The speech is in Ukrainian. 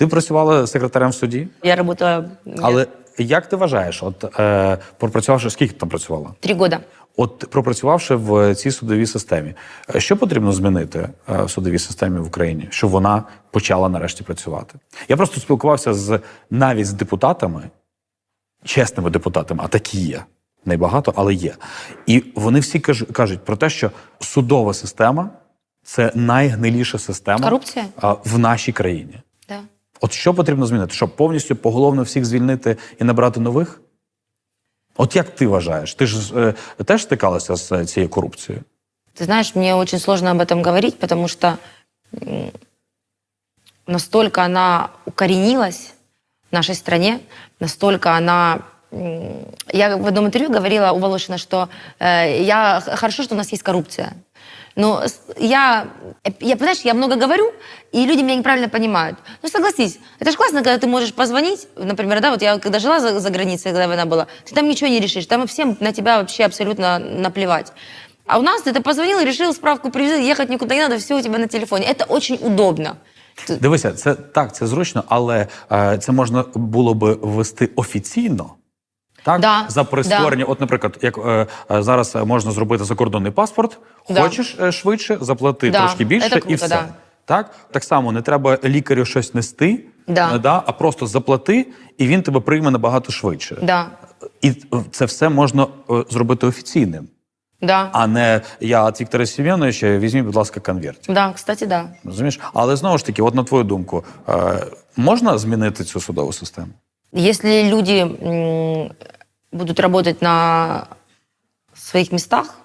Ти працювала секретарем в суді, Я работала але як ти вважаєш, от е, пропрацювавши, скільки ти там працювала? три года. От пропрацювавши в цій судовій системі, е, що потрібно змінити е, в судовій системі в Україні, щоб вона почала нарешті працювати? Я просто спілкувався з навіть з депутатами, чесними депутатами, а такі є. Небагато, але є. І вони всі кажуть, кажуть про те, що судова система це найгниліша система Корупція? в нашій країні. От що потрібно змінити? Щоб повністю поголовно всіх звільнити і набрати нових? От як ти вважаєш? Ти ж е, теж стикалася з е, цією корупцією? Ты знаешь, мне очень сложно об этом говорить, потому что м, настолько она укоренилась в нашей стране, настолько она... Я в одном интервью говорила у Волошина, что э, я хорошо, что у нас есть коррупция. Но я, я, понимаешь, я много говорю, и люди меня неправильно понимают. Ну, согласись, это же классно, когда ты можешь позвонить, например, да, вот я когда жила за, за границей, когда война была, ты там ничего не решишь, там всем на тебя вообще абсолютно наплевать. А у нас ты позвонил, решил, справку привезли, ехать никуда не надо, все у тебя на телефоне. Это очень удобно. Дивися, це так, це зручно, але е, це можна було би ввести офіційно. Так, Да, за прискорення. От, наприклад, як е, е, зараз можна зробити закордонний паспорт, Да. хочеш е, швидше, заплати Да, трошки більше це і все. да. Так? так само не треба лікарю щось нести, Да. е, да, а просто заплати, і він тебе прийме набагато швидше. Да, І е, це все можна е, зробити офіційним, да, а не я від Віктора Сім'яновича, візьміть, будь ласка, конверт. да, кстати, да. Розумієш? Але знову ж таки, от на твою думку, е, можна змінити цю судову систему? Если люди будут работать на своих местах,